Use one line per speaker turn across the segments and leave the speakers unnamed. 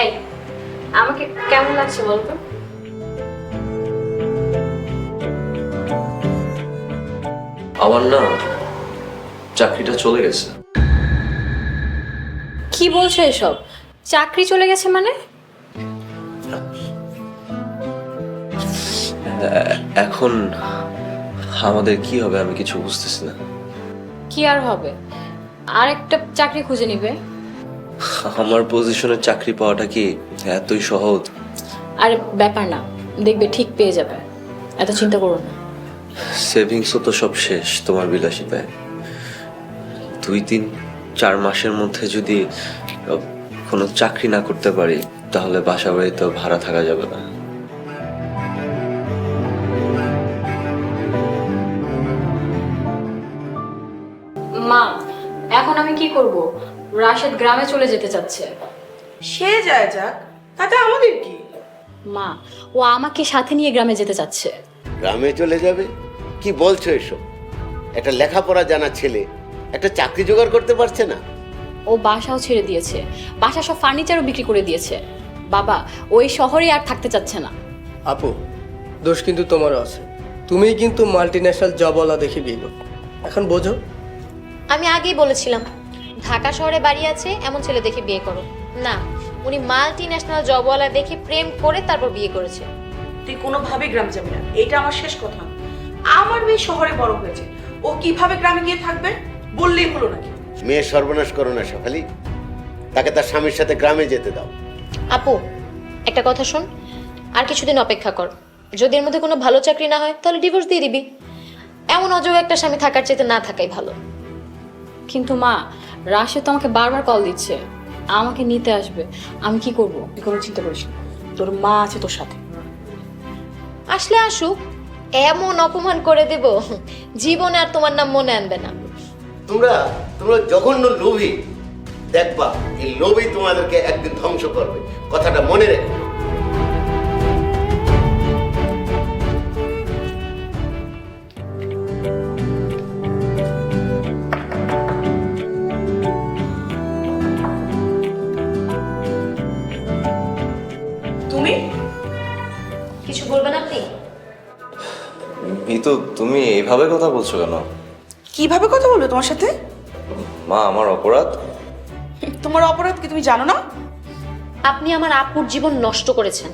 এই আমাকে কেমন লাগছে বলতো
আমার না চাকরিটা চলে গেছে।
কি বলছো এসব? চাকরি চলে গেছে মানে?
এখন আমাদের কি হবে আমি কিছু বুঝতেছি না।
কি আর হবে? আর একটা চাকরি খুঁজে নিবে।
আমার পজিশনে চাকরি পাওয়াটা কি এতই সহজ?
আর ব্যাপার না দেখবে ঠিক পেয়ে যাবে। এত চিন্তা করো না।
সেভিংসও তো সব শেষ তোমার বিলাসিতায়। দুই তিন চার মাসের মধ্যে যদি কোনো চাকরি না করতে পারি তাহলে বাসা বাড়িতে ভাড়া থাকা যাবে না।
রাশেদ গ্রামে চলে যেতে চাচ্ছে।
সে যায় যাক তাতে আমাদের কি?
মা ও আমাকে সাথে নিয়ে গ্রামে যেতে চাচ্ছে।
গ্রামে চলে যাবে? কি বলছো এসব? একটা লেখাপড়া জানা ছেলে একটা চাকরি জোগাড় করতে পারছে না?
ও বাসাও ছেড়ে দিয়েছে বাসা সব ফার্নিচারও বিক্রি করে দিয়েছে। বাবা ওই শহরে আর থাকতে চাচ্ছে না।
আপু দোষ কিন্তু তোমারও আছে। তুমিই কিন্তু মাল্টি ন্যাশনাল জবওয়ালা দেখে বিয়ে এখন বোঝো।
আমি আগেই বলেছিলাম ঢাকা শহরে বাড়ি আছে এমন ছেলে দেখে বিয়ে করো। না উনি মাল্টি ন্যাশনাল জবওয়ালা দেখে প্রেম করে তারপর বিয়ে করেছে।
তুই কোনোভাবে গ্রামে যাবি না। এটা আমার শেষ কথা। আমার মেয়ে শহরে বড় হয়েছে। ও কীভাবে গ্রামে গিয়ে থাকবে বললেই হলো নাকি?
মেয়ে সর্বনাশ করো না সকালি তাকে তার স্বামীর সাথে গ্রামে যেতে দাও।
আপু একটা কথা শোন। আর কিছুদিন অপেক্ষা কর। যদি এর মধ্যে কোনো ভালো চাকরি না হয় তাহলে ডিভোর্স দিয়ে দিবি। এমন অযোগ্য একটা স্বামী থাকার চাইতে না থাকাই ভালো।
কিন্তু মা রাশেদ তো আমাকে বারবার কল দিচ্ছে। আমাকে নিতে আসবে। আমি কি করব?
তুই কোনো চিন্তা করিস না। তোর মা আছে তোর সাথে।
আসলে আসুক এমন অপমান করে দেব জীবনে আর তোমার নাম মনে আনবে না।
তোমরা তোমরা জঘন্য লোভী। দেখবা এই লোভই তোমাদেরকে একদিন ধ্বংস করবে। কথাটা মনে রেখো।
কিছু বলবেন আপনি?
মিতু তুমি এইভাবে কথা বলছো কেন?
কীভাবে কথা বলবে তোমার সাথে?
মা আমার অপরাধ?
তোমার অপরাধ কি তুমি জানো না?
আপনি আমার আপুর জীবন নষ্ট করেছেন।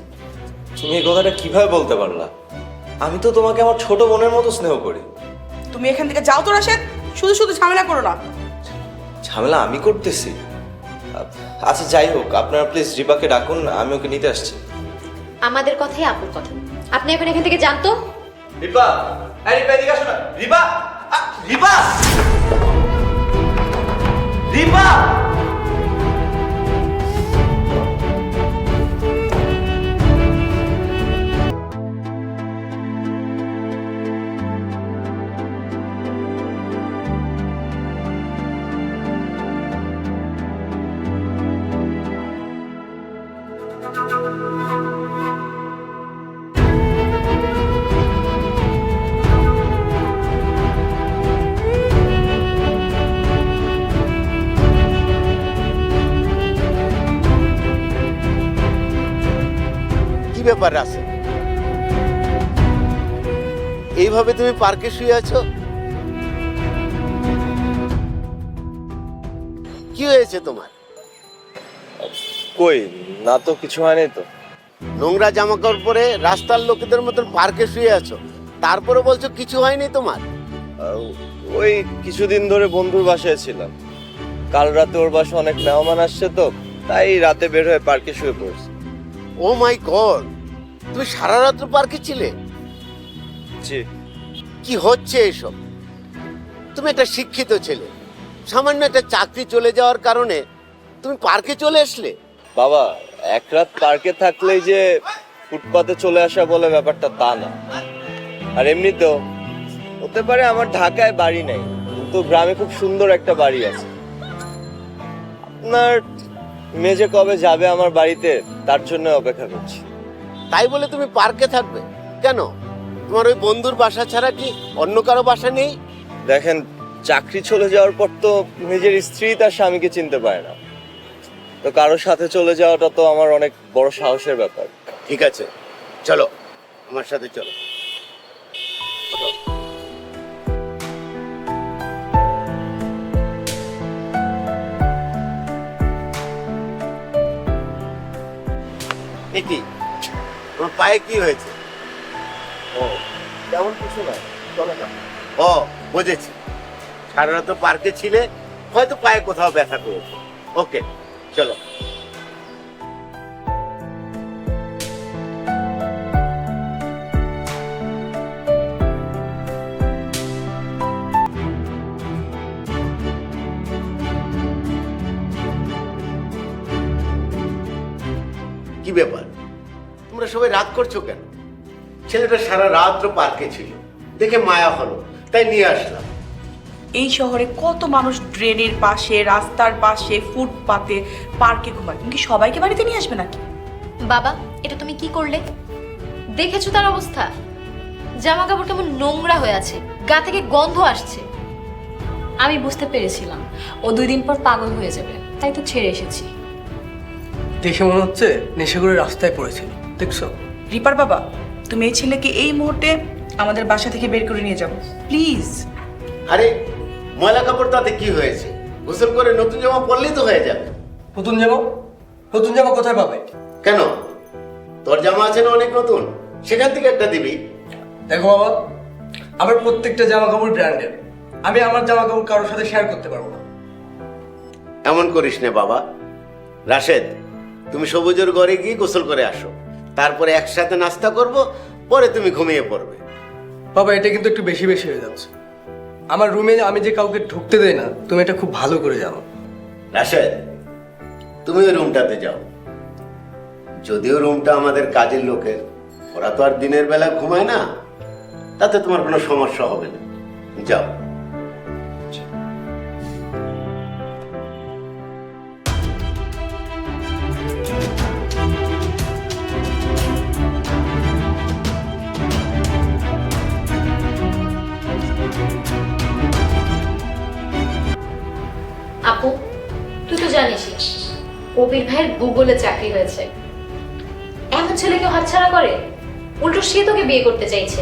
তুমি এই কথাটা কীভাবে বলতে পারলা? আমি তো তোমাকে আমার ছোট বোনের মতো স্নেহ করি।
তুমি এখান থেকে যাও তো রাশেদ। শুধু শুধু ঝামেলা করো না।
ঝামেলা আমি করতেছি। আচ্ছা যাই হোক আপনারা প্লিজ রিপাকে ডাকুন আমি ওকে নিতে আসছি।
আমাদের কথাই আপুর কথা। আপনি এখন এখান থেকে জানতো
রিপা এই রিপা এদিকে আসো না। রিপা আ, রিপা!
এইভাবে তুমি পার্কে শুয়ে আছো? কি হয়েছে তোমার?
কই না তো কিছু হয়নি তো।
নোংরা জামা কাপড় পরে রাস্তার লোকেদের মতন পার্কে শুয়ে আছো। তারপরে বলছো কিছু হয়নি তোমার?
ওই কিছুদিন ধরে বন্ধুর বাসায় ছিলাম। কাল রাতে ওর বাসায় অনেক মেহমান আসছে তো তাই রাতে বের হয়ে পার্কে শুয়ে পড়েছি।
ও মাই গড তুমি সারা রাত্র পার্কে ছিলে?
জি
কি হচ্ছে এসব? তুমি একটা শিক্ষিত ছেলে। সামান্য একটা চাকরি চলে যাওয়ার কারণে তুমি পার্কে চলে আসলে?
বাবা এক রাত পার্কে থাকলেই যে ফুটপাতে চলে আসা বলে ব্যাপারটা তা না। আর এমনিতেও হতে পারে আমার ঢাকায় বাড়ি নাই কিন্তু গ্রামে খুব সুন্দর একটা বাড়ি আছে। আপনার মেজে কবে যাবে আমার বাড়িতে তার জন্য অপেক্ষা করছি।
তাই বলে তুমি পার্কে থাকবে? কেন? তোমার ওই বন্ধুর বাসা ছাড়া কি অন্য কারও বাসা নেই?
দেখেন চাকরি চলে যাওয়ার পর তো নিজের স্ত্রী তার স্বামীকে চিনতে পারে না। তো কারোর সাথে চলে যাওয়াটা তো আমার অনেক বড় সাহসের ব্যাপার।
ঠিক আছে চলো আমার সাথে চলো। এ কি? তোমার পায়ে কি হয়েছে?
ও, তেমন কিছু না চলে না
ও, বুঝেছি। সারা রাত তো পার্কে ছিলে, হয়তো পায়ে কোথাও ব্যথা করেছে। ওকে চলো। কি ব্যাপার? তোমরা সবাই রাগ করছ কেন? ছেলেটা সারা রাত্র পার্কে ছিল। দেখে মায়া হলো তাই নিয়ে আসলাম।
এই শহরে কত মানুষ ড্রেনের পাশে রাস্তার পাশে ফুটপাতে পার্কে ঘুমায়। তুমি কি সবাইকে বাড়িতে নিয়ে আসবে নাকি?
বাবা এটা তুমি কি করলে? দেখেছ তার অবস্থা? জামা কাপড় কেমন নোংরা হয়ে আছে গা থেকে গন্ধ আসছে।
আমি বুঝতে পেরেছিলাম ও দুই দিন পর পাগল হয়ে যাবে তাই তো ছেড়ে এসেছি।
দেখে মনে হচ্ছে নেশা করে রাস্তায় পড়েছিল দেখছ?
রিপার বাবা তুমি এই ছেলেকে এই মুহূর্তে আমাদের বাসা থেকে বের করে নিয়ে যাও। প্লিজ।
আরে ময়লা কাপড় তাতে কি হয়েছে? গোসল করে নতুন জামা পরলেই তো হয়ে যাবে।
নতুন জামা? নতুন জামা কোথায় পাবে?
কেন? তোর জামা আছে না অনেক নতুন? সেখান থেকে একটা দিবি।
দেখো বাবা আমার প্রত্যেকটা জামা কাপড় ব্র্যান্ডের আমি আমার জামা কাপড় কারোর সাথে শেয়ার করতে পারব না।
এমন করিস না বাবা। রাশেদ তুমি সবুজের ঘরে গিয়ে গোসল করে আসো। তারপরে একসাথে নাস্তা করব পরে তুমি ঘুমিয়ে পড়বে।
বাবা এটা কিন্তু একটু বেশি বেশি হয়ে যাচ্ছে। আমার রুমে আমি যে কাউকে ঢুকতে দেই না তুমি এটা খুব ভালো করে জানো।
রাশেদ তুমি ওই রুমটাতে যাও। যদিও রুমটা আমাদের কাজের লোকের ওরা তো আর দিনের বেলা ঘুমায় না তাতে তোমার কোনো সমস্যা হবে না। যাও।
ভাইয়ের গুগলে চাকরি হয়েছে। এমন ছেলে কেউ হাতছাড়া করে? উল্টো সে তোকে বিয়ে করতে চাইছে।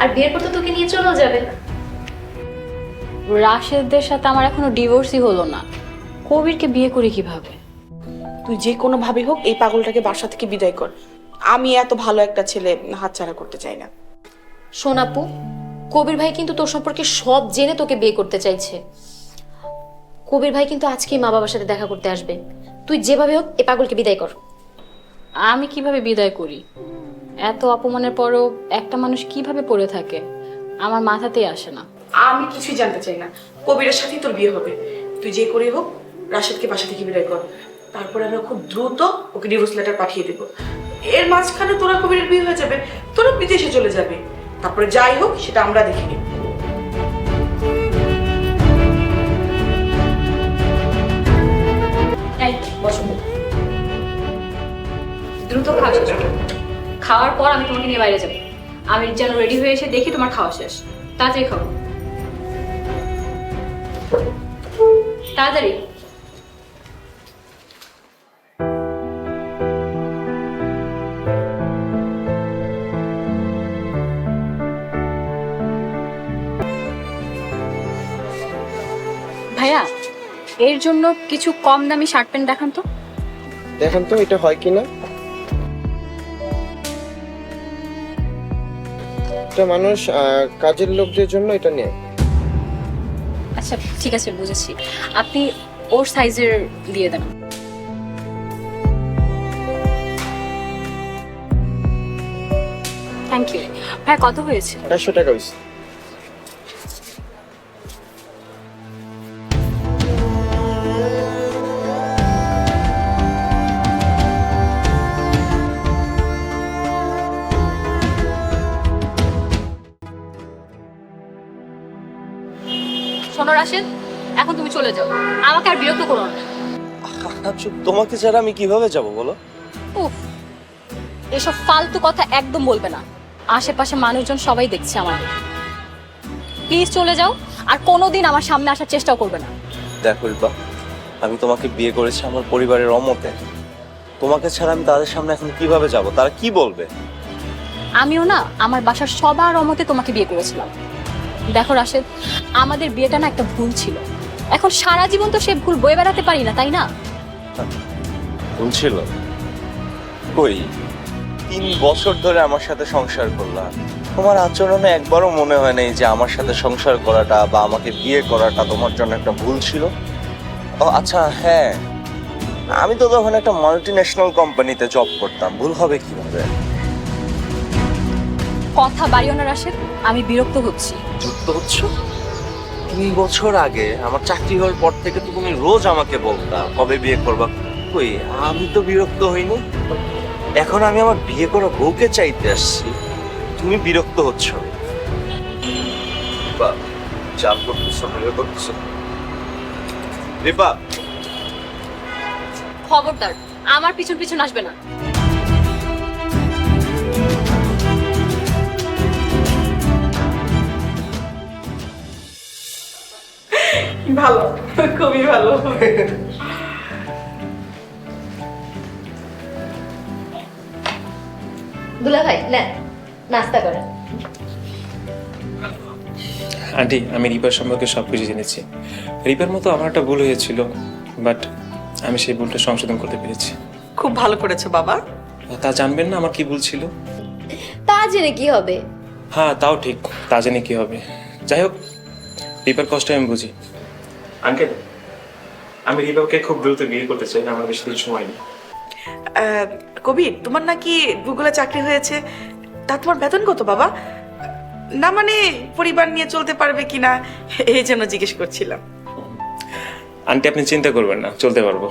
আর বিয়ের পর তো তোকে নিয়ে চলেও যাবে
রাশেদদের সাথে আমার এখনও ডিভোর্সই হলো না। কবিরকে বিয়ে করি কীভাবে?
তুই যে কোনো ভাবে হোক এই পাগলটাকে বাসা থেকে বিদায় কর। আমি এত ভালো একটা ছেলে হাতছাড়া করতে চাই না।
শোন আপু কবির ভাই কিন্তু তোর সম্পর্কে সব জেনে তোকে বিয়ে করতে চাইছে। কবির ভাই কিন্তু আজকেই মা বাবার সাথে দেখা করতে আসবে। তুই যেভাবে হোক এ পাগলকে বিদায় কর।
আমি কীভাবে বিদায় করি? এত অপমানের পরও একটা মানুষ কীভাবে পড়ে থাকে? আমার মাথাতেই আসে না।
আমি কিছুই জানতে চাই না। কবিরের সাথেই তোর বিয়ে হবে। তুই যে করে হোক রাশেদকে বাসা থেকে বিদায় কর। তারপরে আমরা খুব দ্রুত ওকে ডিভোর্স লেটার পাঠিয়ে দেবো। এর মাঝখানে তোরা কবিরের বিয়ে হয়ে যাবে তোরা বিদেশে চলে যাবে। তারপরে যাই হোক সেটা আমরা দেখে নিব।
দ্রুত খাওয়া শেষ। খাওয়ার পর আমি তোমাকে নিয়ে বাইরে যাব। আমি যেন রেডি হয়ে এসে দেখি তোমার খাওয়া শেষ। তাড়াতাড়ি খাব তাড়াতাড়ি। ভাইয়া, এর জন্য কিছু কম দামি শার্ট প্যান্ট দেখান তো।
দেখান তো, এটা হয় কিনা? এটা মানুষ কাজের লোকদের জন্য এটা নেয়।
আচ্ছা ঠিক আছে বুঝেছি। আপনি ওর সাইজের দিয়ে দেন। থ্যাংক ইউ ভাই কত হয়েছে?
একশো টাকা হয়েছে।
রাশেদ এখন তুমি চলে যাও। আমাকে আর বিরক্ত করো না।
আচ্ছা তোমাকে ছাড়া আমি কীভাবে যাব বলো?
উফ এসব ফালতু কথা একদম বলবে না। আশেপাশে মানুষজন সবাই দেখছে আমার। প্লিজ চলে যাও আর কোনোদিন আমার সামনে আসার চেষ্টাও করবে না।
দেখো রিপা আমি তোমাকে বিয়ে করেছি আমার পরিবারের অমতে। তোমাকে ছাড়া আমি তাদের সামনে এখন কীভাবে যাব? তারা কি বলবে?
আমিও না আমার বাসার সবার অমতে তোমাকে বিয়ে করেছিলাম। দেখো রাশেদ, আমাদের বিয়েটা না একটা ভুল ছিল। এখন সারা জীবন তো সে ভুল বয়ে বেড়াতে পারি না, তাই না?
ভুল ছিল? কই? তিন বছর ধরে আমার সাথে সংসার করলাম। তোমার আচরণে একবারও মনে হয় নাই যে আমার সাথে সংসার করাটা বা আমাকে বিয়ে করাটা তোমার জন্য একটা ভুল ছিল? ও আচ্ছা হ্যাঁ। আমি তো তখন একটা মাল্টি ন্যাশনাল কোম্পানিতে জব করতাম। ভুল হবে কীভাবে?
কথা বাড়িও না রাশেদ আমি বিরক্ত হচ্ছি।
যুক্ত হচ্ছ? তিন বছর আগে আমার চাকরি হওয়ার পর থেকে তো তুমি রোজ আমাকে বলতা কবে বিয়ে করবা? কই আমি তো বিরক্ত হইনি। এখন আমি আমার বিয়ে করা বউকে চাইতে আসছি। তুমি বিরক্ত হচ্ছ? রিপা, চাপ করতেছ বিয়ে করতেছ? রিপা!
খবরদার আমার পিছন পিছন আসবে না।
ভালো খুবই ভালো।
দুলা ভাই নেন নাস্তা করেন
আন্টি আমি রিপার সম্পর্কে সব কিছু জেনেছি। রিপার মতো আমার একটা ভুল হয়েছিল বাট আমি সেই ভুলটা সংশোধন করতে পেরেছি।
খুব ভালো করেছ বাবা।
তা জানবেন না আমার কি ভুল ছিল?
তা জেনে কি হবে?
হ্যাঁ তাও ঠিক তা জেনে কি হবে। যাই হোক রিপার কষ্ট আমি বুঝি। আঙ্কেল আমি রিপাকে খুব দ্রুত বিয়ে করতে চাই আমার বেশি দিন সময় নেই।
আহ, কবির তোমার নাকি গুগলে চাকরি হয়েছে? তা তোমার বেতন কত বাবা? না মানে পরিবার নিয়ে চলতে পারবে কিনা এই জন্য জিজ্ঞেস করছিলাম।
আন্টি আপনি চিন্তা করবেন না চলতে পারব।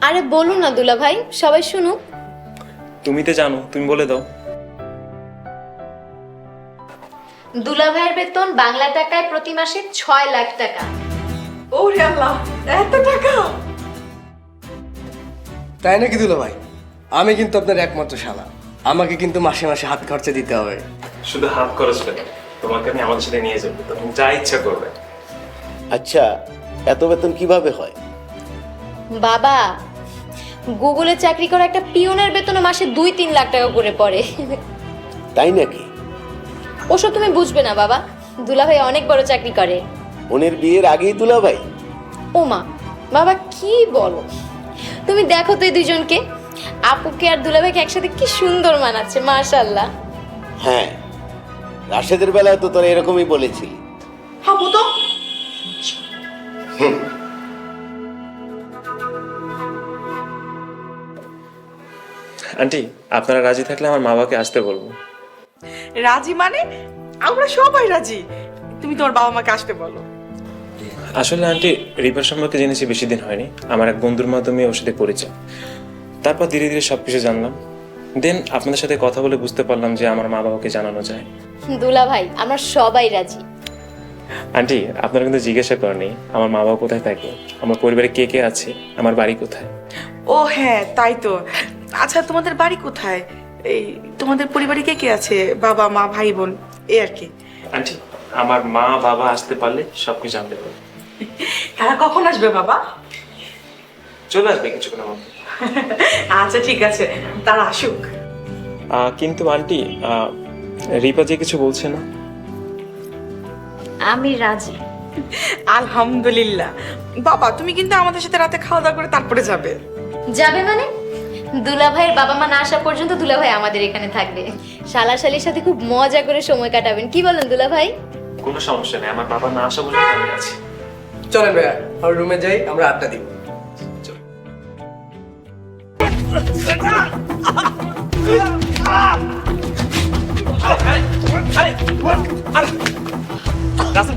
আরে বলুন না দুলা ভাই সবাই শুনুক।
তুমি তো জানো তুমি বলে দাও।
দুলা ভাইয়ের বেতন বাংলা টাকায় প্রতি মাসে ছয় লাখ টাকা।
ও রে আল্লাহ এত টাকা।
তাই নাকি দুলা ভাই? আমি কিন্তু আপনার একমাত্র শালা। আমাকে কিন্তু মাসে মাসে হাত খরচা দিতে হবে।
শুধু হাত খরচ তোমাকে আমি আমাদের সাথে নিয়ে যাব। তুমি যা ইচ্ছা করবে।
আচ্ছা এত বেতন কীভাবে হয়?
বাবা গুগলে চাকরি করা একটা পিওনের বেতন মাসে দুই তিন লাখ টাকা করে পড়ে।
তাই নাকি?
ওসব তুমি বুঝবে না বাবা। দুলা ভাই অনেক বড় চাকরি করে।
বোনের বিয়ের আগেই তুলা ভাই
ওমা বাবা কি বলো? তুমি দেখো তো এই দুইজনকে আপুকে আর দুলাভাইকে একসাথে কি সুন্দর মানাচ্ছে মাশাল্লাহ
হ্যাঁ রাশেদের বেলায় তো তোরা এরকমই বলেছিলি।
হাবু তো?
আন্টি আপনারা রাজি থাকলে আমার মা বাবাকে আসতে বলব।
রাজি মানে? আমরা সবাই রাজি। তুমি তোমার বাবা মাকে আসতে বলো।
আসলে আন্টি রিপার সম্পর্কে জেনেছি বেশি দিন হয়নি। আমার এক বন্ধুর মাধ্যমে ওর সাথে পরিচয় তারপর ধীরে ধীরে সব কিছু জানলাম। দেন আপনাদের সাথে কথা বলে বুঝতে পারলাম যে আমার মা বাবাকে জানানো যায়।
দুলা ভাই আমরা সবাই রাজি।
আন্টি আপনারা কিন্তু জিজ্ঞাসা করেনি আমার মা বাবা কোথায় থাকে? আমার পরিবারে কে কে আছে? আমার বাড়ি কোথায়?
ও হ্যাঁ তাই তো। আচ্ছা তোমাদের বাড়ি কোথায়? এই তোমাদের পরিবারে কে কে আছে? বাবা মা ভাই বোন? এই আর কি।
আন্টি আমার মা বাবা আসতে পারলে সব কিছু জানতে পারবে।
তারা কখন আসবে বাবা?
চলে আসবে কিছুক্ষণের মধ্যে।
আচ্ছা ঠিক আছে। তারা আসুক।
কিন্তু আন্টি রিপা যে কিছু বলছে না?
আমি রাজি।
আলহামদুলিল্লাহ। বাবা তুমি কিন্তু আমাদের সাথে রাতে খাওয়া দাওয়া করে তারপরে যাবে।
যাবে মানে? দুলা ভাইয়ের বাবা মা না আসা পর্যন্ত দুলা ভাই আমাদের এখানে থাকবে। শালা শালির সাথে খুব মজা করে সময় কাটাবেন। কি বলেন দুলা ভাই
কোনো সমস্যা নেই। আমার বাবা না আসা পর্যন্ত আমি আছি।
চলেন ভাইয়া আর রুমে যাই আমরা আড্ডা দিব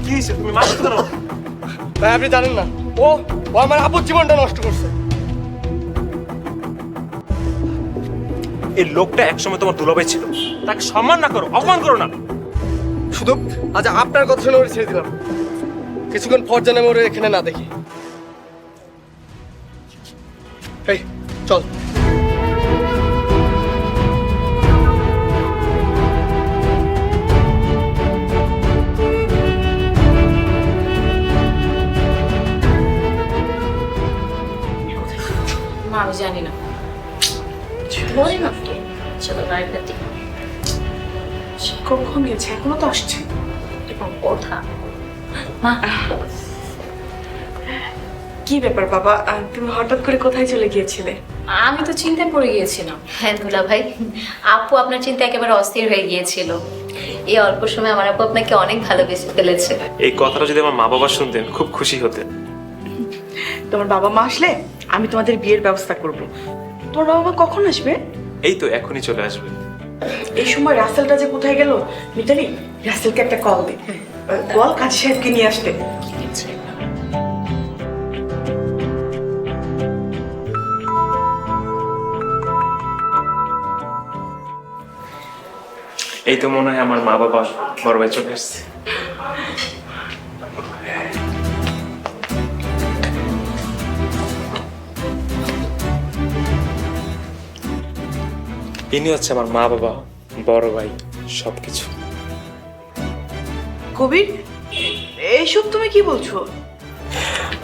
কি হয়েছে? তুমি
ভাই আপনি জানেন না। ও ও আমার আপুর জীবনটা নষ্ট করছে।
এই লোকটা একসময় তোমার দুলাভাই ছিল। তাকে সম্মান না করো অপমান করো না।
শুধু আজ আপনার কথা শুনে ছেড়ে দিলাম। কিছুক্ষণ পর যেন আমি ওরে এখানে না দেখি। এই চল।
আমি জানি না।
নষ্ট চলো গাড়িটা দিই
কখন গেছে? এখনও তো আসছে।
এবং কথা মা।
কি ব্যাপার বাবা? তুমি হঠাৎ করে কোথায় চলে গিয়েছিলে?
আমি তো চিন্তায় পড়ে গিয়েছিলাম।
হ্যাঁ দুলা ভাই আপু আপনার চিন্তা একেবারে অস্থির হয়ে গিয়েছিল। এই অল্প সময় আমার আপু আপনাকে অনেক ভালোবেসে ফেলেছে।
এই কথাটা যদি আমার মা বাবা শুনতেন খুব খুশি হতেন।
তোমার বাবা মা আসলে আমি তোমাদের বিয়ের ব্যবস্থা করব। তোমার বাবা মা কখন আসবে?
এই তো এখনই চলে আসবে।
এই সময় রাসেলটা যে কোথায় গেল মিতালি রাসেলকে একটা কল দে। বল, কাজী সাহেবকে নিয়ে আসতে।
এই তো মনে হয় আমার মা বাবা বড় ভাই চলে আসছে। ইনি হচ্ছে আমার মা বাবা, বড় ভাই, সবকিছু।
কবির এইসব তুমি কি বলছো?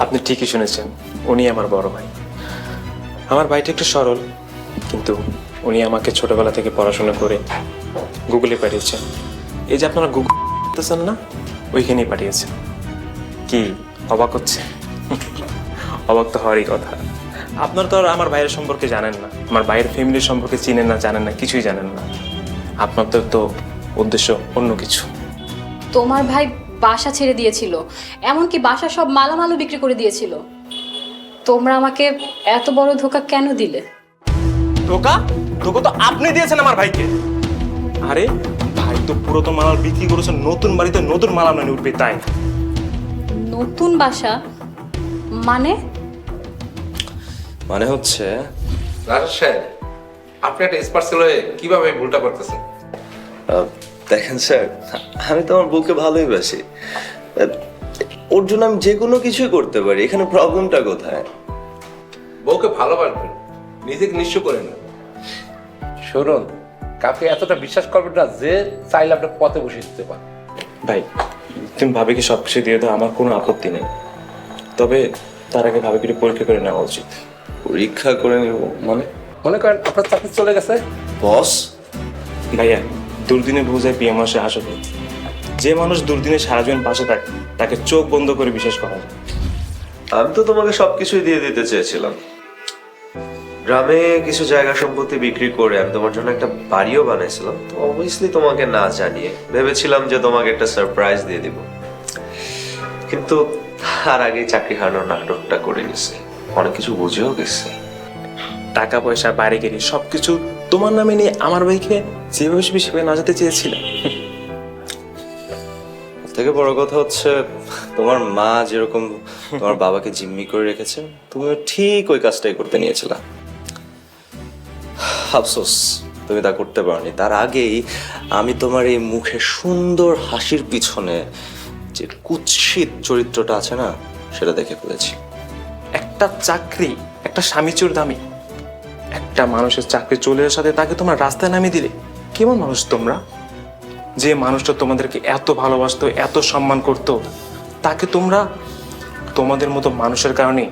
আপনি ঠিকই শুনেছেন, উনি আমার বড় ভাই। আমার ভাইটা একটু সরল, কিন্তু উনি আমাকে ছোটবেলা থেকে পড়াশোনা করে গুগলে পাঠিয়েছেন। এই যে আপনারা গুগল করতেছেন না, ওইখানেই পাঠিয়েছেন। কি, অবাক হচ্ছে অবাক তো হওয়ারই কথা। আপনার তো আর আমার ভাইয়ের সম্পর্কে জানেন না, আমার ভাইয়ের ফ্যামিলির সম্পর্কে চিনেন না, জানেন না, কিছুই জানেন না। আপনার তো তো উদ্দেশ্য অন্য কিছু।
তোমার ভাই বাসা ছেড়ে দিয়েছিল এমনকি বাসা সব মালামালও বিক্রি করে দিয়েছিল। তোমরা আমাকে এত বড় ধোকা কেন দিলে?
ধোকা? ধোকা তো আপনি দিয়েছেন আমার ভাইকে। আরে ভাই তো পুরাতন মালাল বিক্রি করেছে নতুন বাড়িতে নতুন মালাল মানে উঠবে তাই
নতুন বাসা? মানে?
মানে হচ্ছে?
রাজা সাহেব আপনি একটা স্পার্সেল হয়ে কীভাবে ভুলটা করতেছেন?
দেখেন স্যার আমি তো আমার বউকে ভালোই বাসি। ওর জন্য আমি যে কোনো কিছুই করতে পারি। এখানে প্রবলেমটা কোথায়?
বউকে ভালোবাসবেন নিজেকে নিঃস্ব করেন না শুনুন কাউকে এতটা বিশ্বাস করবেন না যে চাইলে আপনার পথে বসে দিতে পারে
ভাই তুমি ভাবিকে সব কিছু দিয়ে দাও আমার কোনো আপত্তি নেই। তবে তার আগে ভাবিকে একটু পরীক্ষা করে নেওয়া উচিত।
পরীক্ষা করে নেব মানে?
মনে করেন আপনার চাকরি চলে গেছে?
বস।
ভাইয়া দুর্দিনে বোঝায় বিয়ে মাসে আসবে যে মানুষ দুর্দিনে সারা জীবন পাশে থাকে তাকে চোখ বন্ধ করে বিশ্বাস করা যায়।
আমি তো তোমাকে সবকিছুই দিয়ে দিতে চেয়েছিলাম। গ্রামে কিছু জায়গা সম্পত্তি বিক্রি করে আমি তোমার জন্য একটা বাড়িও বানাইছিলাম তো অবভিয়াসলি তোমাকে না জানিয়ে ভেবেছিলাম যে তোমাকে একটা সারপ্রাইজ দিয়ে দিব। কিন্তু তার আগে চাকরি হারানোর নাটকটা করে গেছে। অনেক কিছু বুঝেও গেছে।
টাকা পয়সা বাড়ি গাড়ি সবকিছু তোমার নামে নিয়ে আমার ভাইকে যেভাবে সেভাবে না যেতে চেয়েছিলাম
থেকে বড় কথা হচ্ছে, তোমার মা যেরকম তোমার বাবাকে জিম্মি করে রেখেছে তুমিও ঠিক ওই কাজটাই করতে নিয়েছিলা। আফসোস, তুমি তা করতে পারোনি। তার আগেই আমি তোমার এই মুখে সুন্দর হাসির পিছনে যে কুৎসিত চরিত্রটা আছে না, সেটা দেখে ফেলেছি।
একটা চাকরি, একটা স্বামীচুর দামি। একটা মানুষের চাকরি চলে আসার সাথে তাকে তোমরা রাস্তায় নামিয়ে দিলে। কেমন মানুষ তোমরা? যে মানুষটা তোমাদেরকে এত ভালোবাসতো এত সম্মান করতো তাকে তোমরা তোমাদের মতো মানুষের কারণে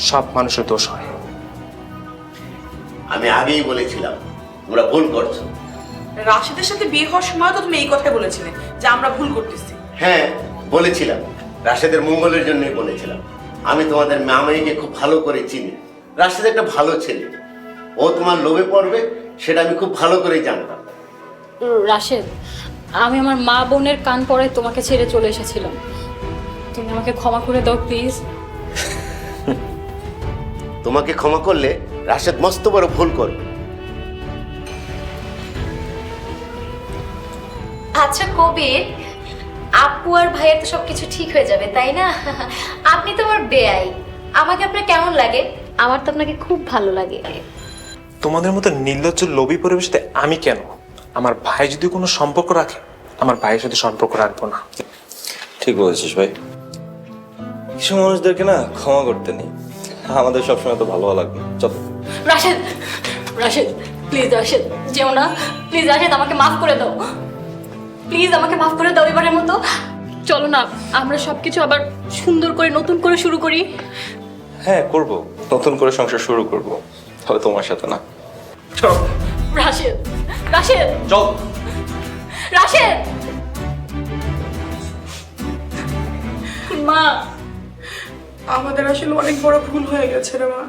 সব মানুষের দোষ হয়।
আমি আগেই বলেছিলাম তোমরা ভুল করছ।
রাশেদের সাথে বিয়ে হওয়ার সময় তো তুমি এই কথাই বলেছিলে যে আমরা ভুল করতেছি।
হ্যাঁ বলেছিলাম। রাশেদের মঙ্গলের জন্যই বলেছিলাম। আমি তোমাদের মামাইকে খুব ভালো করে চিনি। রাশেদ একটা ভালো ছেলে। ও তোমার লোভে পড়বে সেটা আমি খুব ভালো করেই জানতাম।
রাশেদ আমি আমার মা বোনের কান পড়ে তোমাকে ছেড়ে চলে এসেছিলাম। তুমি আমাকে ক্ষমা করে দাও প্লিজ।
তোমাকে ক্ষমা করলে রাশেদ মস্ত বড় ভুল করবে।
আচ্ছা কবির আপু আর ভাইয়ের তো সবকিছু ঠিক হয়ে যাবে তাই না? আপনি তো আমার বেয়াই আমাকে আপনার কেমন লাগে? আমার তো আপনাকে খুব ভালো লাগে।
তোমাদের মতো নির্লজ্জ লোভী পরিবেশতে আমি কেন? আমার ভাই যদি কোনো সম্পর্ক রাখে আমার ভাইয়ের সাথে সম্পর্ক রাখব না।
ঠিক বলেছিস ভাই। কিছু মানুষদেরকে না ক্ষমা করতে নেই। আমাদের সবসময় তো ভালো লাগবে। চল।
রাশেদ রাশেদ প্লিজ রাশেদ যেও না। প্লিজ রাশেদ আমাকে মাফ করে দাও। প্লিজ আমাকে মাফ করে দাও এবারের মতো। চলো না আমরা সবকিছু আবার সুন্দর করে নতুন করে শুরু করি।
হ্যাঁ করব। নতুন করে সংসার শুরু করব।
তবে তোমার সাথে না। চল।
রাশেদ রাশেদ।
চল।
মা।
আমাদের আসলে অনেক বড় ভুল হয়ে গেছে রে মা।